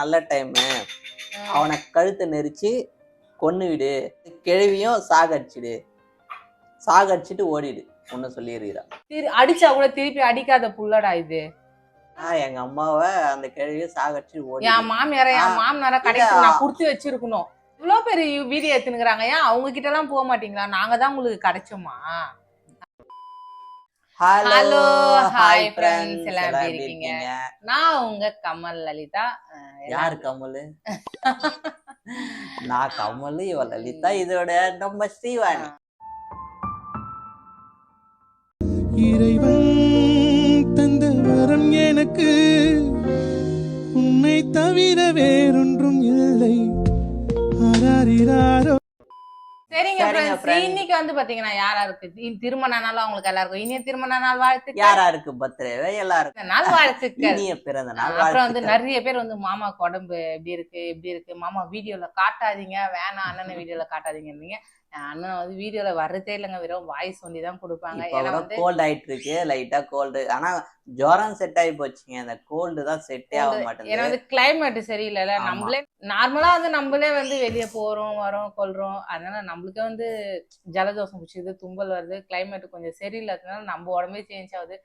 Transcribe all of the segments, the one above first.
நல்ல டைமு அவனை கழுத்தை நெரிச்சு கொன்னு விடு. கிழவியும் சாகடிச்சிடு. சாகடிச்சிட்டு ஓடிடு. ஒன்னு சொல்லிடுறா திரு அடிச்சா கூட திருப்பி அடிக்காத புள்ளடா இது. நான் எங்க அம்மாவை அந்த கிழவியை சாகடிச்சு ஓடி என் மாமியார என் மாமனார கடைக்கு. நான் குடுத்து வச்சிருக்கணும். இவ்வளவு பெரிய வீடியோ எடுத்துனுக்குறாங்க ஏன் அவங்க கிட்ட எல்லாம் போக மாட்டீங்களா? நாங்க தான் உங்களுக்கு கிடைச்சோமா? Hello hi. ஃப்ரெண்ட்ஸ் எல்லாம் எப்படி இருக்கீங்க? நான் உங்க கமல் லலிதா. யார் கமலு? நான் கமலு இவ லலிதா இதோட நம்ம ஸ்ரீவாணி இறைவன் தந்த வரம் எனக்கு. உன்னை தவிர வேறொன்றும் இல்லை. ஆராரிராரோ சரிங்க friends. இன்னைக்கு வந்து பாத்தீங்கன்னா யாரா இருக்கு திருமண நாள் அவங்களுக்கு எல்லாருக்கும். இனிய திருமண நாள் வாழ்த்துக்கள். யாராருக்கு பர்த்டேவே? எல்லாருக்கும். இந்த நாள் வாழ்த்துக்கள். இனிய பிறந்த நாள் அப்புறம் வந்து வாழ்த்துக்கள். நிறைய பேர் வந்து மாமாக்கு உடம்பு எப்படி இருக்கு எப்படி இருக்கு? மாமா வீடியோல காட்டாதீங்க. வேணாம் அண்ணனை வீடியோல காட்டாதீங்க அண்ணன் வந்து வீடியோல வர்றதே இல்லைங்க. வெறும் வாய்ஸ் சொல்லி தான் கொடுப்பாங்க. இப்ப ஏன்னா கூட வந்து கோல்ட் ஆயிட்டு இருக்கு. லைட்டா கோல்டு ஆனா ஜுரம் செட் ஆகி போச்சுங்க. அந்த கோல்டு தான் செட்டே ஆக ஏன்னா மாட்டேங்குது. வந்து கிளைமேட் சரியில்லைல்ல. நம்மளே நார்மலா வந்து நம்மளே வந்து வெளியே போறோம் வரோம் கொள்றோம். அதனால நம்மளுக்கே வந்து ஜலதோஷம் பிடிச்சிது தும்பல் வருது கிளைமேட் கொஞ்சம் சரியில்லாததுனால நம்ம உடம்பே சேஞ்ச் ஆகுது.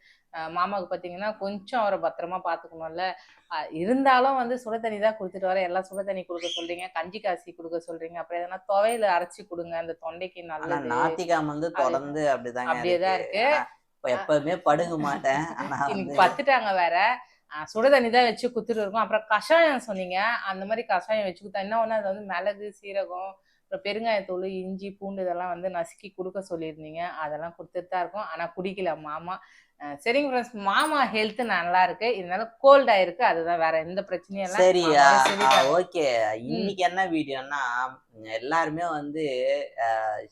மாமாவுக்கு பாத்தீங்கன்னா கொஞ்சம் அவரை பத்திரமா பாத்துக்கணும்ல. அஹ் இருந்தாலும் வந்து சுட தண்ணி தான் கொடுத்துட்டு வர. எல்லாம் சுட தண்ணி கொடுக்க சொல்றீங்க கஞ்சி காசி கொடுக்க சொல்றீங்க. அப்புறம் எதனா துவையில அரைச்சி கொடுங்க அந்த தொண்டைக்கு ஆனா நல்லது. நாத்திகாம வந்து தொடர்ந்து அப்படிதாங்க அப்படியேதான் இருக்கு. எப்பவுமே படுங்க மாட்டேன். இன்னைக்கு பத்துட்டாங்க வேற. சுட தண்ணி தான் வச்சு குத்துட்டு இருக்கோம். அப்புறம் கஷாயம் சொன்னீங்க. அந்த மாதிரி கஷாயம் வச்சு குத்தா என்ன ஒண்ணு? அது வந்து மிளகு சீரகம் அப்புறம் பெருங்காயத்தூள் இஞ்சி பூண்டு இதெல்லாம் வந்து நசுக்கி கொடுக்க சொல்லியிருந்தீங்க. அதெல்லாம் கொடுத்துட்டு தான் இருக்கோம். ஆனா குடிக்கல மாமா. சரிங்க ஃப்ரெண்ட்ஸ் மாமா ஹெல்த் நல்லா இருக்கு. இதனால கோல்ட் ஆயிருக்கு அதுதான் வேற எந்த பிரச்சனையும் இல்லை. சரியா. ஓகே இன்னைக்கு என்ன வீடியோனா எல்லாருமே வந்து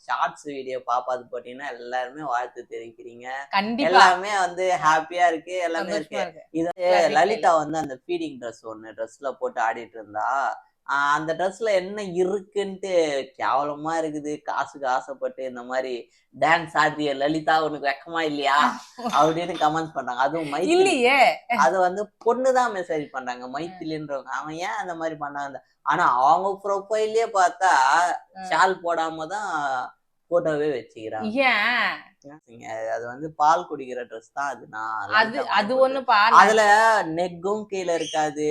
ஷார்ட்ஸ் வீடியோ பாப்பாது போட்டீங்கன்னா எல்லாருமே வாழ்த்து தெரிவிக்கிறீங்க. கண்டிப்பா. எல்லாமே வந்து ஹாப்பியா இருக்கு. எல்லாமே இருக்கு. இது லலிதா வந்து அந்த ஃபீடிங் ட்ரெஸ் ஒண்ணு ட்ரெஸ்ல போட்டு ஆடிட்டு இருந்தா அந்த ட்ரெஸ்ல என்ன இருக்குன்ட்டு கேவலமா இருக்குது. காசுக்கு ஆசைப்பட்டு இந்த மாதிரி டான்ஸ் ஆடுறிய லலிதா உனக்கு வெக்கமா இல்லையா? அப்படின்னு கமெண்ட் பண்றாங்க. அதுவும் மைத்திலி இல்லையே. அது வந்து பொண்ணுதான் மெசேஜ் பண்றாங்க. மைத்திலின்றவங்க. அவன் ஏன் அந்த மாதிரி பண்ணாங்க ஆனா அவங்க ப்ரொஃபைல்லயே பார்த்தா ஷால் போடாம தான் போட்டோவே வச்சுக்கிறாங்க. ஏன்? அது வந்து பால் குடிக்கிற ட்ரெஸ் தான் அது. நான் அது அது ஒண்ணு அதுல நெக்கும் கீழே இருக்காது.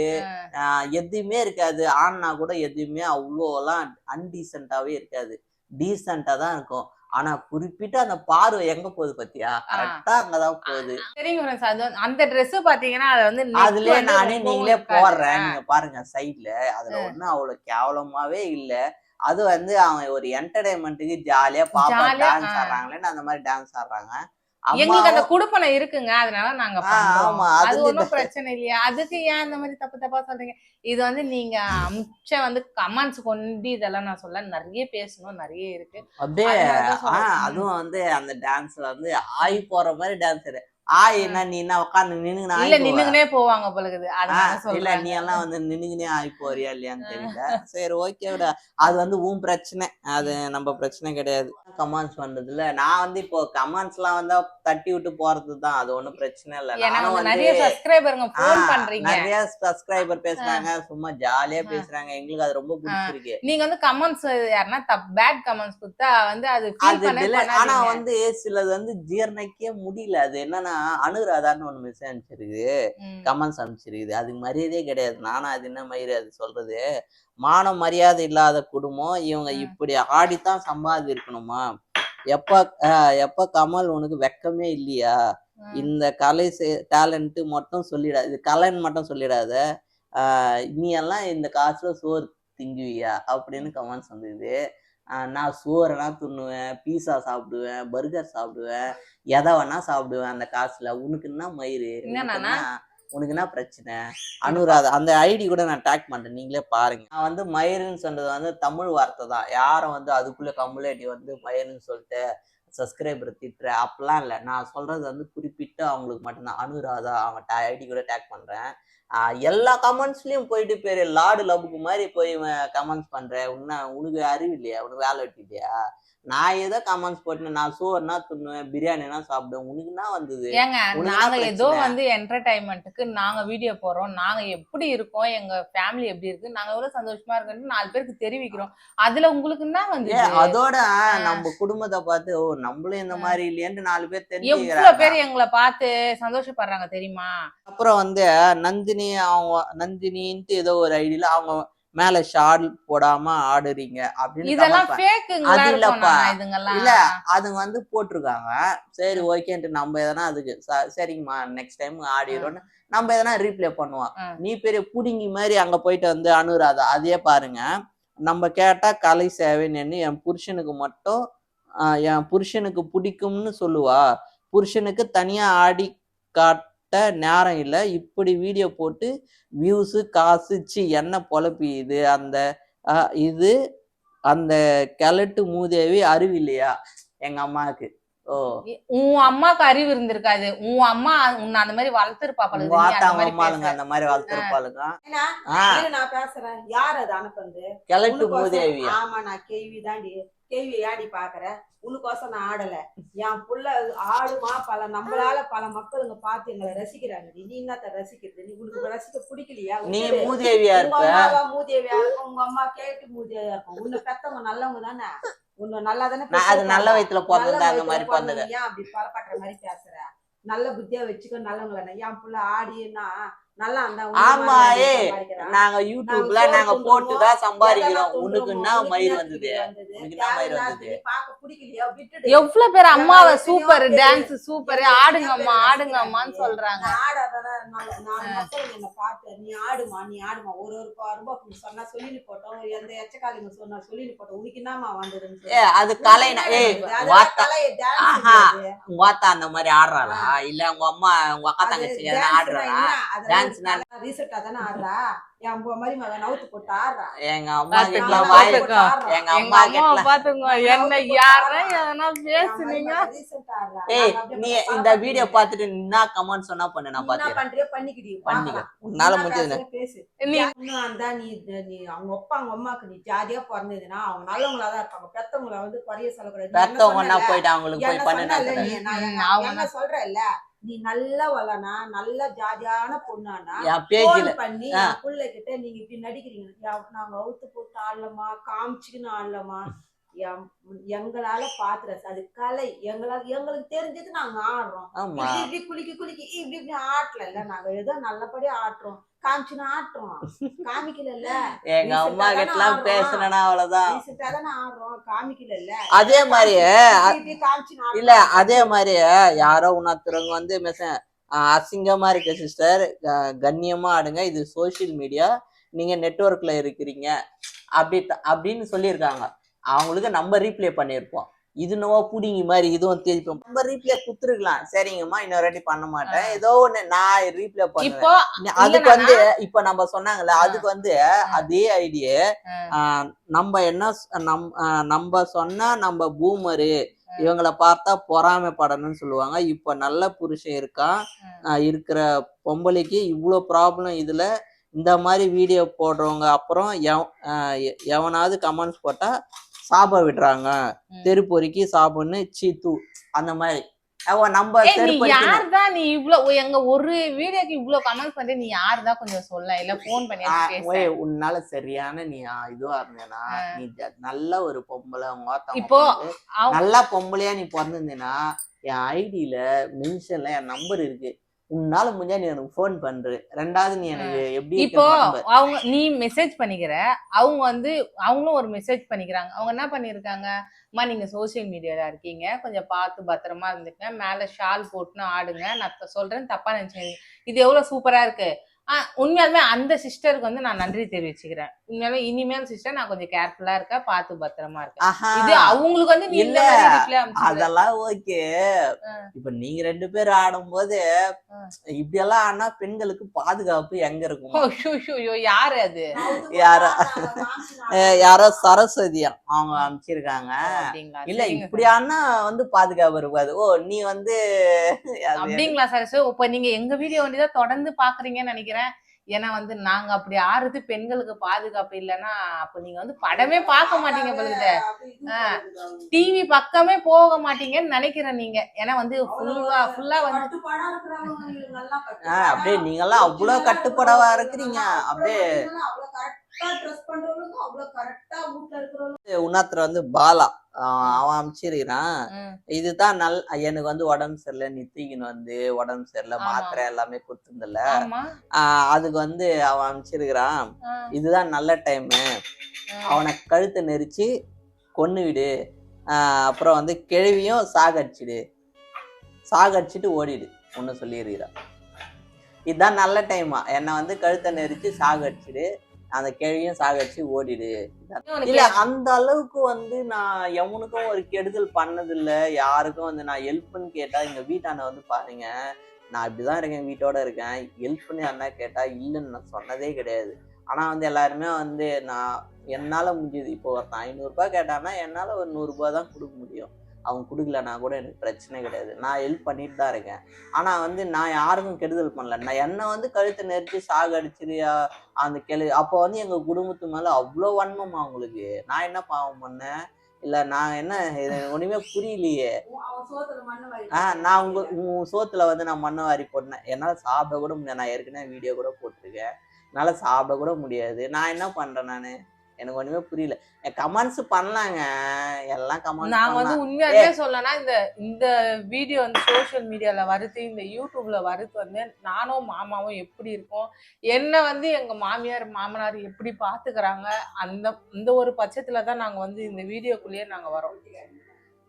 எதுவுமே இருக்காது. ஆண்னா கூட எதுவுமே அவ்வளோலாம் அன்டீசென்ட்டாவே இருக்காது. டீசெண்டா தான் இருக்கும். ஆனா குறிப்பிட்ட அந்த பார்வை எங்க போகுது பாத்தியா? கரெக்டா அங்கதான் போகுது. சரிங்க அந்த Dress பாத்தீங்கன்னா அது வந்து வந்து நானே நீங்களே. போடுறேன். நீங்க பாருங்க சைட்ல அதுல ஒண்ணும் அவ்வளவு கேவலமாவே இல்ல. அது வந்து அவன் ஒரு என்டர்டைன்மெண்ட்டுக்கு ஜாலியா பாப்பா டான்ஸ். ஆடுறாங்களேன்னு அந்த மாதிரி டான்ஸ் ஆடுறாங்க. எங்களுக்கு அந்த குடுப்பனை இருக்குங்க அதனால நாங்க அது ஒண்ணும் பிரச்சனை இல்லையா? அதுக்கு ஏன் இந்த மாதிரி தப்பு தப்பா சொல்றீங்க? இது வந்து நீங்க அமிச்ச வந்து கமெண்ட்ஸ் கொண்டு இதெல்லாம் நான் சொல்ல நிறைய பேசணும் நிறைய இருக்கு. அப்படியே. அதுவும் வந்து அந்த டான்ஸ்ல வந்து ஆய் போற மாதிரி டான்ஸ் ஆய் என்ன நீ என்ன உட்காந்து நின்னு இல்ல நின்னுங்கனே போவாங்க அதனால இல்ல நீ எல்லாம் வந்து நின்னுங்கனே ஆகி போறியா இல்லையான்னு தெரியல. சரி ஓகே விட. அது வந்து உன் பிரச்சனை. அது நம்ம பிரச்சனை கிடையாது. கமெண்ட்ஸ் பண்றதுல நான் வந்து இப்போ கமெண்ட்ஸ் எல்லாம் வந்தா தட்டி விட்டு போறது தான் அது ஒண்ணும் பிரச்சனை இல்ல. நிறைய சப்ஸ்கிரைபருங்க ஆ, ஃபோன் பண்றீங்க. நிறைய சப்ஸ்கிரைபர் பேசுறாங்க. சும்மா ஜாலியா பேசுறாங்க. எங்களுக்கு அது ரொம்ப பிடிச்சிருக்கு. நீங்க வந்து கமெண்ட்ஸ் யாருன்னா பேட் கமெண்ட்ஸ் கொடுத்தா வந்து அது ஆனா. வந்து சிலது வந்து ஜீரணிக்கவே முடியல. அது என்னன்னா அனுராதான்னு ஒண்ணு மெசேஜ் அனுப்பிச்சிருக்குது. கமெண்ட்ஸ் அனுப்பிச்சிருக்குது. அதுக்கு மரியாதையே கிடையாது. நானும் அது என்ன அது சொல்றது? மான மரியாதை இல்லாத குடும்பம். இவங்க. இப்படி ஆடித்தான் சம்பாதி இருக்கணுமா எப்ப எப்ப கமல் உனக்கு வெக்கமே இல்லையா. இந்த கலை டேலண்ட் மட்டும் சொல்லிடாது இது கலைன்னு மட்டும் சொல்லிடாத. ஆஹ் நீ எல்லாம் இந்த காசுல சோறு திங்குவியா? அப்படின்னு கமெண்ட்ஸ் வந்தது. நான் சோறெல்லாம் துண்ணுவேன் பீஸா சாப்பிடுவேன் பர்கர் சாப்பிடுவேன் எதை வேணா சாப்பிடுவேன் அந்த காசுல. உனக்கு என்ன மயிறு? உனக்கு? என்ன- பிரச்சனை? அனுராதா அந்த ஐடி கூட நான் டேக் பண்றேன். நீங்களே பாருங்க. நான் வந்து மயிருன்னு சொன்னது வந்து தமிழ் வார்த்தை தான். யாரும் வந்து அதுக்குள்ள கம்முலேட்டி வந்து மயிருன்னு சொல்லிட்டு சப்ஸ்கிரைபர் திட்டுற அப்பெல்லாம் இல்லை. நான் சொல்றது வந்து குறிப்பிட்டு அவங்களுக்கு மட்டும்தான். அனுராதா அவங்க ஐடி கூட டேக் பண்றேன். எல்லா கமெண்ட்ஸ்லயும் போயிட்டு பேர் லாடு லபுக்கு மாதிரி போய் கமெண்ட்ஸ் பண்ற உன்ன உனக்கு அறிவு இல்லையா? உனக்கு வேலை வெட்டி இல்லையா? நான் ஏதோ கமெண்ட்ஸ் போட்டு நான் சோறுனா துண்ணுவேன் பிரியாணினா சாப்பிடுவேன். உனக்கு என்ன வந்தது? ஏங்க நாங்க ஏதோ? வந்து என்டர்டைன்மெண்ட்டுக்கு நாங்க வீடியோ போடுறோம். நாங்க எப்படி இருக்கோம்? எங்க ஃபேமிலி எப்படி இருக்கு? நாங்க எவ்வளவு சந்தோஷமா இருக்கோம்னு நாலு பேருக்கு தெரிவிக்கிறோம். அதுல உங்களுக்கு என்ன வந்து அதோட நம்ம குடும்பத்தை பார்த்து ஓ நம்மளும் இந்த மாதிரி இல்லையேன்னு நாலு பேர் எவ்வளவு தெரிஞ்சுக்கிறாங்க பேர் எங்களை பார்த்து சந்தோஷப்படுறாங்க தெரியுமா? அப்புறம் வந்து நந்தினி அவங்க நந்தினின்ட்டு ஏதோ ஒரு ஐடியில அவங்க மேல ஷால் போடாம ஆடுறீங்க அப்படின்னு இல்ல அதுங்க வந்து போட்டிருக்காங்க. சரி ஓகேன்ட்டு நம்ம எதனா அதுக்கு சரிங்கம்மா நெக்ஸ்ட் டைம் ஆடிடுறோம்னு நம்ம எதனா ரீப்ளே பண்ணுவோம். நீ பெரிய புடிங்கி மாதிரி அங்க போயிட்டு வந்து அனுராதா அதே பாருங்க. நம்ம கேட்டா கலை சேவைன்னு என் புருஷனுக்கு மட்டும் என் புருஷனுக்கு பிடிக்கும்னு சொல்லுவா. புருஷனுக்கு தனியா ஆடி காட்ட நேரம் இல்லை. இப்படி வீடியோ போட்டு வியூஸு காசு சி என்ன பொழப்பி இது அந்த இது அந்த கிழட்டு மூதேவி அறிவு இல்லையா? எங்க அம்மாவுக்கு. ஓ. உன் அம்மாக்கு அறிவு இருந்திருக்காது உன் அம்மா உன்னை அந்த மாதிரி வளர்த்துருப்பா பழுது உங்க நீ ஆத்தா அந்த அவங்க மாதிரி அம்மாளுங்க. அந்த மாதிரி வளர்த்துருப்பாளுங்க. நான் பேசுறேன். யார் அது அனுப்புறது? கிழட்டு மூதேவியா? ஆமா நான் கேள்வி தாண்டி கேள்வி ஆடி பாக்குறேன் உனக்கோசம் நான் ஆடல. என் புள்ள ஆடுமா? பல நம்மளால பல மக்களுங்க பார்த்து எங்களை ரசிக்கிறாங்க. நீ என்னத்த ரசிக்கிறது? நீ உனக்கு ரசிக்க பிடிக்கலையா? நீ. மூதேவியா அம்மாவா மூதேவியா இருக்கும் உங்க அம்மா கேட்டு மூதேவியா இருக்கும் உன்னை பெத்தவங்க நல்லவங்க தானே? உன்னை நல்லா தானே அது நல்ல வயித்துல பிறந்தது அந்த மாதிரி பிறந்தது ஏன் அப்படி பரப்பாட்டுற மாதிரி பேசுற? நல்ல புத்தியா வச்சுக்கோ நல்லவங்கள. என் புள்ள ஆடினா நல்லா அந்த ஆமா, ஏய், நாங்க யூடியூப்ல நாங்க போட்டுதான் சம்பாதிக்கிறோம். உனக்கு என்ன மயிர் வந்தது? உனக்கு என்ன மயிர் வந்தது? எவ்வளவு பேர் அம்மாவை சூப்பர் டான்ஸ் பேரு, சூப்பர் ஆடுங்க அம்மா ஆடுங்க. அம்மான்னு சொல்றாங்க. நீ ஆடுமா நீ ஆடுமா? ஒரு ஒரு பா- ரூபாய் சொன்னா சொல்லிட்டு போட்டோம். எந்த எச்சக்காலிங்க சொன்னா சொல்லிட்டு போட்டோம். உனக்கு என்னமா. ஏ அது கலை உனக்கு ஏய்? வாத்தா அந்த மாதிரி ஆடுறாளா? இல்ல உங்க அம்மா உங்க அக்கா தங்கச்சி ஆடுறாளா? என்ன? அதெல்லாம் Dance னா- ஒரு recent ஆ தானே ஆடுறா? என் அம்மா மாதிரி மகன் நவுத்து போட்டு ஆடுறா. எங்க அம்மா கிட்ட நான். எங்க அம்மா கிட்ட பாத்துங்க என்ன யாரா எதனா பேசுனீங்க. ஏய் நீ. இந்த வீடியோ பார்த்துட்டு நீ என்ன கமெண்ட் சொன்னா பண்ணு நான் என்ன பாத்துக்கிறேன் பண்றியோ பண்ணிக்கிடி, பண்ணிக்க. உன்னால என்ன முடிஞ்சது பேசு. நீ இன்னும் அந்த நீ நீ அவங்க அப்பா அவங்க அம்மாக்கு நீ ஜாதியா பிறந்ததுன்னா அவங்க நல்லவங்களா தான் இருப்பாங்க. பெத்தவங்கள வந்து குறைய சொல்லக்கூடாது. நீ என்ன பெத்தவங்க என்ன சொன்னல? போயிட்டு அவங்களுக்கு போய் பண்ணு என்ன- என்ன சொல்றேல்ல நீ நல்ல வளனா நல்ல ஜாதியான பொண்ணானா பேஜில பண்ணி புள்ள கிட்ட நீங்க இப்படி நடிக்கிறீங்க. நாங்க அவுத்து போட்டு ஆடலமா காமிச்சுக்கின்னு ஆடலமா எங்களால பாத்துற அது கலை எங்களால எங்களுக்கு தெரிஞ்சது நாங்க ஆடுறோம். இப்படி குலுக்கி குலுக்கி இப்படி இப்படி ஆட்டல இல்ல நாங்க ஏதோ நல்லபடியா ஆட்டுறோம். காமிச்சுன்னு ஆட்டுறோம். காமிக்கல இல்ல எங்க அம்மா கிட்ட எல்லாம் பேசுனா அவ்வளவுதான். ஆடுறோம். காமிக்கல இல்ல அதே காமிச்சுன்னு இல்ல. அதே மாதிரியே யாரோ உணர்த்துறவங்க வந்து மெச அசிங்கமா இருக்கு சிஸ்டர் கண்ணியமா ஆடுங்க. இது சோஷியல் மீடியா நீங்க நெட்வொர்க்ல இருக்கிறீங்க. அப்படி அப்படின்னு சொல்லியிருக்காங்க. அவங்களுக்கு நம்ம ரீப்ளே பண்ணியிருப்போம் இது நோவா புடிங்கி மாதிரி இதுவும் திருப்பி நம்ம ரீப்ளே குத்துருக்கலாம் சரிங்கம்மா இன்னொரு வாட்டி பண்ண மாட்டேன். ஏதோ ஒண்ணு நான் ரீப்ளே பண்ணுவேன். அதுக்கு வந்து இப்ப நம்ம சொன்னாங்கல்ல அதுக்கு வந்து அதே ஐடியா நம்ம என்ன நம் நம்ம சொன்னா நம்ம பூமரு இவங்கள பார்த்தா பொறாமைப்படணும்னு சொல்லுவாங்க. இப்ப நல்ல புருஷன் இருக்கான் இருக்கிற பொம்பளைக்கு இவ்வளோ ப்ராப்ளம் இதுல இந்த மாதிரி வீடியோ போடுறவங்க அப்புறம் எவனாவது கமெண்ட்ஸ் போட்டா சாப விடுறாங்க. தெருப்பொறிக்கு சாபன்னு சீ தூ அந்த மாதிரி. நம்ம ஏய், நீ இவ்ளோ எங்க ஒரு வீடியோக்கு இவ்ளோ கமெண்ட் பண்ற நீ யார் தான் கொஞ்சம் சொல்ல? இல்ல போன் பண்ணி உன்னால சரியான நீ இதுவா இருந்தேனா நீ நல்ல ஒரு பொம்பளை உங்க இப்போ பொண்ணு. நல்லா பொம்பளையா நீ பிறந்திருந்தேனா என் ஐடியில மென்ஷன்ல என் நம்பர் இருக்கு. உன்னால முடிஞ்சா நீ எனக்கு ஃபோன் பண்ற. ரெண்டாவது நீ எனக்கு எப்படி இப்போ அவங்க நீ மெசேஜ் பண்ணிக்கிற அவங்க வந்து அவங்களும் ஒரு மெசேஜ் பண்ணிக்கிறாங்க. அவங்க என்ன பண்ணிருக்காங்க? அம்மா நீங்க சோஷியல் மீடியால இருக்கீங்க. கொஞ்சம் பார்த்து பத்திரமா இருந்துக்க மேல ஷால் போட்டுன்னு ஆடுங்க. நான் சொல்றேன் தப்பா நினைச்சுக்கிறீங்க இது எவ்வளவு சூப்பரா இருக்கு? ஆஹ் உண்மையாலுமே அந்த சிஸ்டருக்கு வந்து நான் நன்றி தெரிவிச்சுக்கிறேன். உண்மையாலுமே இனிமேல் சிஸ்டர் நான் கொஞ்சம் கேர்ஃபுல்லா இருக்கேன் பார்த்து பத்திரமா இருக்கேன். ஆஹா. இது அவங்களுக்கு வந்து இல்ல. அதெல்லாம் ஓகே. இப்ப நீங்க ரெண்டு பேரும் ஆடும்போது. இப்படி எல்லாம் ஆனா பெண்களுக்கு பாதுகாப்பு எங்க இருக்கும்? ஓ, ஷோ, ஷோ, ஷோ, யாரு அது? யாரோ யாரோ சரஸ்வதியா அவங்க அப்படிங்களா? இல்ல சரிங்க இப்படி ஆனா வந்து பாதுகாப்பு இருக்காது. ஓ நீ வந்து அப்படிங்களா சார் சோ இப்ப நீங்க எங்க வீடியோ வந்து தான் தொடர்ந்து பாக்குறீங்கன்னு நினைக்கிறேன். ஏன்னா வந்து நாங்க அப்படி ஆடுறது பெண்களுக்கு பாதுகாப்பு இல்லைன்னா அப்ப நீங்க வந்து படமே பார்க்க மாட்டீங்க பழுகுத டிவி பக்கமே போக மாட்டீங்கன்னு நினைக்கிறேன் நீங்க. ஏன்னா வந்து ஃபுல்லா ஃபுல்லா வந்து இருக்கிறவங்க இவங்க எல்லாம் அப்படியே அவ்வளவு கட்டுப்படவா இருக்கிறீங்க? அப்படியே உன்னாத்துல வந்து பாலா. அவன் அமைச்சிருக்கிறான். இதுதான் நல் எனக்கு வந்து உடம்பு சரியில்லை நித்திகின்னு வந்து உடம்பு சரியில்லை. மாத்திரை எல்லாமே கொடுத்துருந்தல ஆமா. அதுக்கு வந்து அவன் அமைச்சிருக்கிறான். இதுதான் நல்ல டைமு. அவனை கழுத்தை நெரிச்சு கொன்னு விடு. அப்புறம் வந்து கிழவியும் சாகடிச்சிடு. சாகடிச்சிட்டு ஓடிடு. ஒன்று சொல்லியிருக்கிறான் இதுதான் நல்ல டைமா என்னை வந்து கழுத்தை நெரிச்சு சாகடிச்சிடு. அந்த கிழவியும் சாகடிச்சு ஓடிடு. இல்ல அந்த அளவுக்கு வந்து நான் எவனுக்கும் ஒரு கெடுதல் பண்ணதில்ல. யாருக்கும் வந்து நான் ஹெல்ப்னு கேட்டா எங்க வீட்டாண்ட வந்து பாருங்க நான் இப்படிதான் இருக்கேன் வீட்டோட இருக்கேன். ஹெல்ப்னு யாருன்னா கேட்டா இல்லைன்னு நான் சொன்னதே கிடையாது. ஆனா வந்து எல்லாருமே வந்து நான் என்னால முடிஞ்சது. இப்போ ஒருத்தன் ஐநூறுரூபா கேட்டான்னா என்னால ஒரு நூறுரூபா தான் கொடுக்க முடியும். அவங்க கொடுக்கலனா கூட எனக்கு பிரச்சனை கிடையாது. நான் ஹெல்ப் பண்ணிட்டு தான் இருக்கேன். ஆனால் வந்து நான் யாருக்கும் கெடுதல் பண்ணல. நான் என்னை வந்து கழுத்தை நெரிச்சு சாகடிச்சிரியா அந்த கெழு அப்போ வந்து எங்கள் குடும்பத்து மேலே அவ்வளோ வன்மமா அவங்களுக்கு. நான் என்ன பாவம் பண்ணேன்? இல்லை நான் என்ன ஒன்றுமே புரியலையே. ஆ நான் உங்க உன் சோத்துல வந்து நான் மண்ணை வாரி போட்டேன். என்னால் சாப்பிட கூட முடியாது நான் ஏற்கனவே வீடியோ கூட போட்டிருக்கேன். என்னால் சாப்பிட கூட முடியாது. நான் என்ன பண்ணுறேன் நான்? எனக்கு ஒண்ணுமே புரியல. கமெண்ட்ஸ் பண்ணலாங்க. எல்லாம் கமெண்ட்ஸ் நான் வந்து உண்மையாலுமே சொல்லனா இந்த இந்த வீடியோ வந்து சோஷியல் மீடியால வருது இந்த யூடியூப்ல வருது வந்து நானும் மாமாவும் எப்படி இருக்கோம் என்ன வந்து எங்க மாமியார் மாமனார் எப்படி பாத்துக்கிறாங்க அந்த இந்த ஒரு பட்சத்துல தான் நாங்க வந்து இந்த வீடியோக்குள்ளேயே நாங்க வரோம்.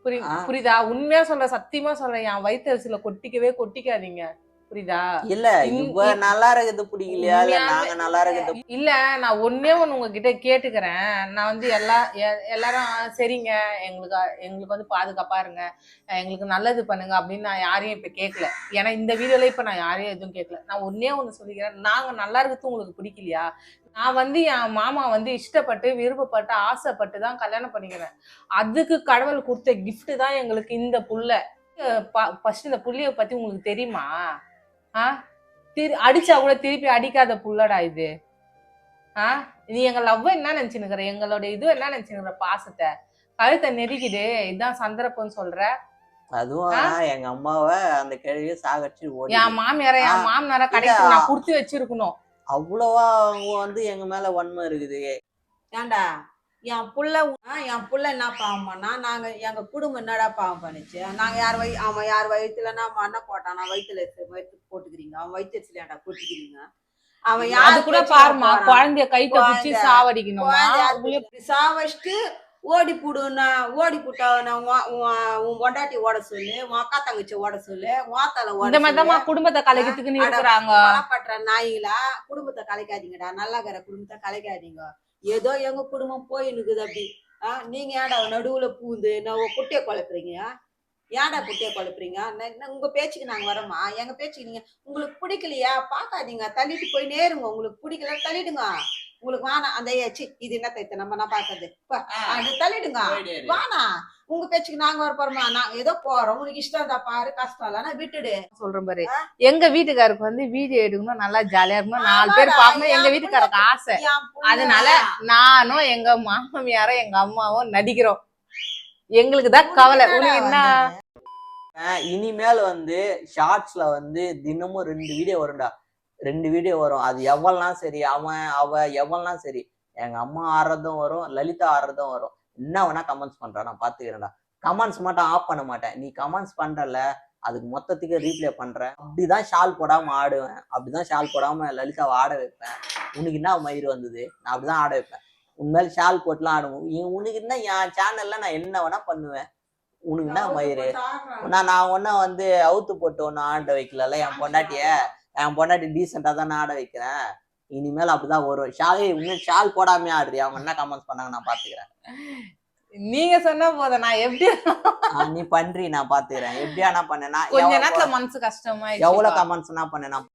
புரி. புரியுதா? உண்மையா சொல்ற சத்தியமா சொல்றேன் என் வயிற்றுல கொட்டிக்கவே கொட்டிக்காதீங்க. புரியுதா? இல்ல இவ நல்லா இருக்கிறது பிடிக்கலையா? இல்ல நாங்க நல்லா இருக்கிறது இல்ல நான் ஒன்னே ஒண்ணு உங்ககிட்ட கேட்டுக்கிறேன். நான் வந்து எல்லா எல்லாரும் "ஆ, சரிங்க. எங்களுக்கு எங்களுக்கு வந்து பாதுகாப்பா இருங்க. எங்களுக்கு நல்லது பண்ணுங்க. அப்படின்னு நான் யாரையும் இப்ப கேட்கல ஏன்னா இந்த வீடியோல இப்ப நான் யாரையும் எதுவும் கேட்கல நான் ஒன்னே ஒண்ணு சொல்லிக்கிறேன். நாங்க நல்லா இருக்கிறது உங்களுக்கு பிடிக்கலையா? நான் வந்து என் மாமா வந்து இஷ்டப்பட்டு விருப்பப்பட்டு ஆசைப்பட்டு தான் கல்யாணம் பண்ணிக்கிறேன். அதுக்கு கடவுள் கொடுத்த gift தான் எங்களுக்கு இந்த புள்ள. ஃபர்ஸ்ட் இந்த புள்ளைய பத்தி உங்களுக்கு தெரியுமா? ஆ? திரு அடிச்சா கூட திருப்பி அடிக்காத புள்ளடா இது. ஆ? நீ எங்க லவ் என்ன நினைச்சுனுக்குற எங்களோட இது என்ன நினைச்சுனுக்குற பாசத்தை. கழுத்தை நெருக்கிடு. இதான் சந்தர்ப்பம்னு சொல்ற. அதுவும் எங்க அம்மாவை அந்த கேள்வியை சாகடிச்சு ஓடி என் மாமியார என் மாமனார கடைக்கு. நான் குடுத்து வச்சிருக்கணும். அவ்வளவா அவங்க வந்து எங்க மேல வன்மை இருக்குது. ஏன்டா? என் புள்ள என் புள்ள என்ன பாவம் பண்ணா நாங்க எங்க குடும்பம் என்னடா பாவம் பண்ணுச்சு? நாங்க யார் வயி அவன் யார் வயிற்றுல நம்ம என்ன போட்டான்? நான் வயிற்றுல வயிற்று போட்டுக்கிறீங்க. அவன் வயிற்று ஏன்டா போட்டுக்கிறீங்க அவன் யார் கூட பாருமா? குழந்தைய கைட்ட பிடிச்சி சாவடிக்கணுமா? சாவச்சிட்டு ஓடி புடுனா ஓடி புட்டா உன் பொண்டாட்டி ஓட சொல்லு உன் அக்கா தங்கச்சி ஓட சொல்லு ஓத்தால ஓட இந்த மாதிரி குடும்பத்தை கலைக்கிறதுக்குன்னு அட, இருக்கிறாங்க. கொலைப்படுற நாய்களா குடும்பத்தை கலைக்காதீங்கடா. நல்லா இருக்கிற குடும்பத்தை கலைக்காதீங்க. ஏதோ எங்க குடும்பம் போயினுக்குது அப்படி. ஆஹ் நீங்க ஏன்டா நடுவுல பூந்து நான் குட்டையை குழப்புறீங்க? ஏன்டா குட்டையை குழப்புறீங்க? உங்க பேச்சுக்கு நாங்க வரோமா? எங்க பேச்சுக்கு நீங்க உங்களுக்கு பிடிக்கலையா? பாக்காதீங்க தள்ளிட்டு போய் நேருங்க உங்களுக்கு பிடிக்கல தள்ளிடுங்க. உங்களுக்கு வேணாம் அந்த ஏச்சி இது என்ன தைத்த? நம்ம நான் பாக்குறது பா, அது தள்ளிடுங்க. வானா உங்க பேச்சுக்கு நாங்க வர போறோமா? நான் ஏதோ போறோம். உனக்கு இஷ்டம் இருந்தா பாரு. கஷ்டம் இல்லைன்னா விட்டுடு. சொல்றேன் பாரு. எங்க வீட்டுக்காருக்கு வந்து வீடியோ எடுக்கணும் நல்லா ஜாலியா இருக்கணும். நாலு பேர் பார்க்கணும். எங்க என் வீட்டுக்காருக்கு ஆசை. அதனால நானும் எங்க மாமியாரும் எங்க அம்மாவும் நடிக்கிறோம். எங்களுக்கு தான் கவலை. உனக்கு என்ன? இனிமேல் வந்து ஷார்ட்ஸ்ல வந்து தினமும் ரெண்டு வீடியோ வரும்டா. ரெண்டு வீடியோ வரும். அது எவ்வளோலாம் சரி அவன் அவ எவ்வளோலாம் சரி எங்க அம்மா ஆடுறதும் வரும் லலிதா ஆடுறதும் வரும். என்ன வேணா கமெண்ட்ஸ் பண்றேன் நான் பார்த்துக்கிறேன்டா கமெண்ட்ஸ் மட்டும் ஆஃப் பண்ண மாட்டேன். நீ கமெண்ட்ஸ் பண்றல அதுக்கு மொத்தத்துக்கு ரீப்ளே பண்றேன் அப்படிதான் ஷால் போடாம ஆடுவேன். அப்படிதான் ஷால் போடாம லலிதாவை ஆட வைப்பேன். உனக்கு என்ன மயிர் வந்தது? நான் அப்படிதான் ஆட வைப்பேன். உண்மையில ஷால் போட்டுலாம் ஆடுவோம் உனக்கு என்ன என் சேனல்ல நான் என்ன வேணா பண்ணுவேன். உனக்கு என்ன மயிறு? நான் நான் ஒன்றும் வந்து அவுத்து போட்டு ஒன்றும் ஆண்ட வைக்கல என் பொண்டாட்டிய? என் பொண்டாட்டி டீசெண்டாக தான் ஆட வைக்கிறேன் இனிமேல் அப்படிதான் வரும் ஷாலே இன்னும் ஷால் போடாமே ஆடுறியா? அவங்க என்ன கமெண்ட்ஸ் பண்ணாங்க நான் பாத்துக்கிறேன் நீங்க சொன்ன போத நான் எப்படி நீ பண்றி நான் பாத்துக்கிறேன் எப்படியா நான் பண்ணேன் கொஞ்ச நேரத்துல மனசு கஷ்டமா எவ்வளவு கமெண்ட்ஸ் நான் பண்ணேன்